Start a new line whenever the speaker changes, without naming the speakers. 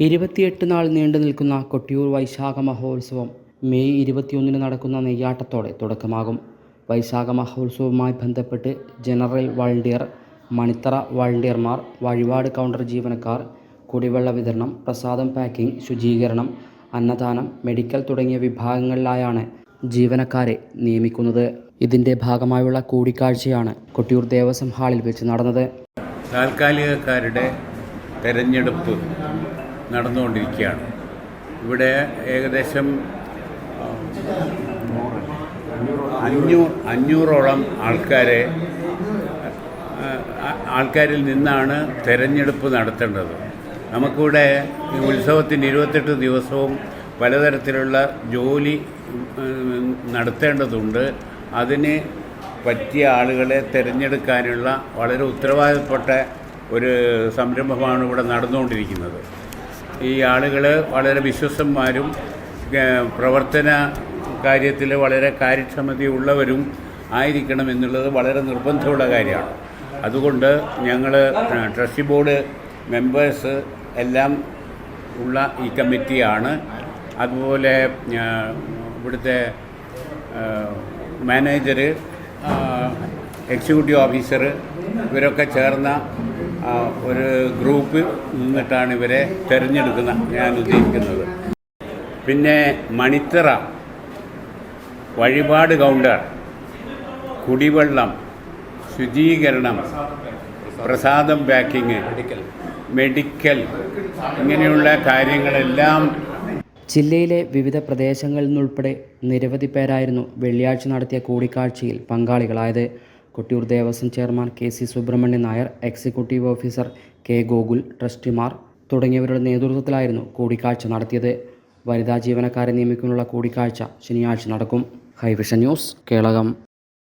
ഇരുപത്തിയെട്ട് നാൾ നീണ്ടു നിൽക്കുന്ന കൊട്ടിയൂർ വൈശാഖ മഹോത്സവം മെയ് ഇരുപത്തിയൊന്നിന് നടക്കുന്ന നെയ്യാട്ടത്തോടെ തുടക്കമാകും. വൈശാഖ മഹോത്സവവുമായി ബന്ധപ്പെട്ട് ജനറൽ വളണ്ടിയർ മണിത്തറ വളണ്ടിയർമാർ വഴിപാട് കൗണ്ടർ ജീവനക്കാർ കുടിവെള്ള വിതരണം പ്രസാദം പാക്കിംഗ് ശുചീകരണം അന്നദാനം മെഡിക്കൽ തുടങ്ങിയ വിഭാഗങ്ങളിലായാണ് ജീവനക്കാരെ നിയമിക്കുന്നത്. ഇതിന്റെ ഭാഗമായുള്ള കൂടിക്കാഴ്ചയാണ് കൊട്ടിയൂർ ദേവസ്വം ഹാളിൽ വെച്ച് നടന്നത്.
താൽക്കാലികക്കാരുടെ തെരഞ്ഞെടുപ്പ് നടന്നുകൊണ്ടിരിക്കുകയാണ്. ഇവിടെ ഏകദേശം അഞ്ഞൂ അഞ്ഞൂറോളം ആൾക്കാരെ ആൾക്കാരിൽ നിന്നാണ് തെരഞ്ഞെടുപ്പ് നടത്തേണ്ടത്. നമുക്കിവിടെ ഉത്സവത്തിന് ഇരുപത്തെട്ട് ദിവസവും പലതരത്തിലുള്ള ജോലി നടത്തേണ്ടതുണ്ട്. അതിന് പറ്റിയ ആളുകളെ തിരഞ്ഞെടുക്കാനുള്ള വളരെ ഉത്തരവാദിത്തപ്പെട്ട ഒരു സംരംഭമാണ് ഇവിടെ നടന്നുകൊണ്ടിരിക്കുന്നത്. ഈ ആളുകൾ വളരെ വിശ്വസ്തന്മാരും ഏഹ്, പ്രവർത്തന കാര്യത്തിൽ വളരെ കാര്യക്ഷമതയുള്ളവരും ആയിരിക്കണം എന്നുള്ളത് വളരെ നിർബന്ധമുള്ള കാര്യമാണ്. അതുകൊണ്ട് ഞങ്ങൾ ട്രസ്റ്റി ബോർഡ് മെമ്പേഴ്സ് എല്ലാം ഉള്ള ഈ കമ്മിറ്റിയാണ്. അതുപോലെ ഇവിടുത്തെ മാനേജർ എക്സിക്യൂട്ടീവ് ഓഫീസർ ഇവരൊക്കെ ചേർന്ന ഒരു ഗ്രൂപ്പിൽ നിന്നിട്ടാണ് ഇവരെ തിരഞ്ഞെടുക്കുന്ന ഞാൻ ഉദ്ദേശിക്കുന്നത്. പിന്നെ മണിത്തറ വഴിപാട് കൗണ്ടർ കുടിവെള്ളം ശുചീകരണം പ്രസാദം പാക്കിങ് മെഡിക്കൽ ഇങ്ങനെയുള്ള കാര്യങ്ങളെല്ലാം
ജില്ലയിലെ വിവിധ പ്രദേശങ്ങളിൽ നിന്നുൾപ്പെടെ നിരവധി പേരായിരുന്നു വെള്ളിയാഴ്ച നടത്തിയ കൂടിക്കാഴ്ചയിൽ പങ്കാളികളായത്. Kottiyoor Devaswom chairman K C Subramanian Nair executive officer K Gokul ട്രസ്റ്റിമാർ തുടങ്ങിയവരുടെ നേതൃത്വത്തിലായിരുന്നു കൂടിക്കാഴ്ച നടത്തിയത്. വനിതാ ജീവനക്കാരെ നിയമിക്കാനുള്ള കൂടിക്കാഴ്ച ശനിയാഴ്ച നടക്കും. Hi Vision news Kelakam.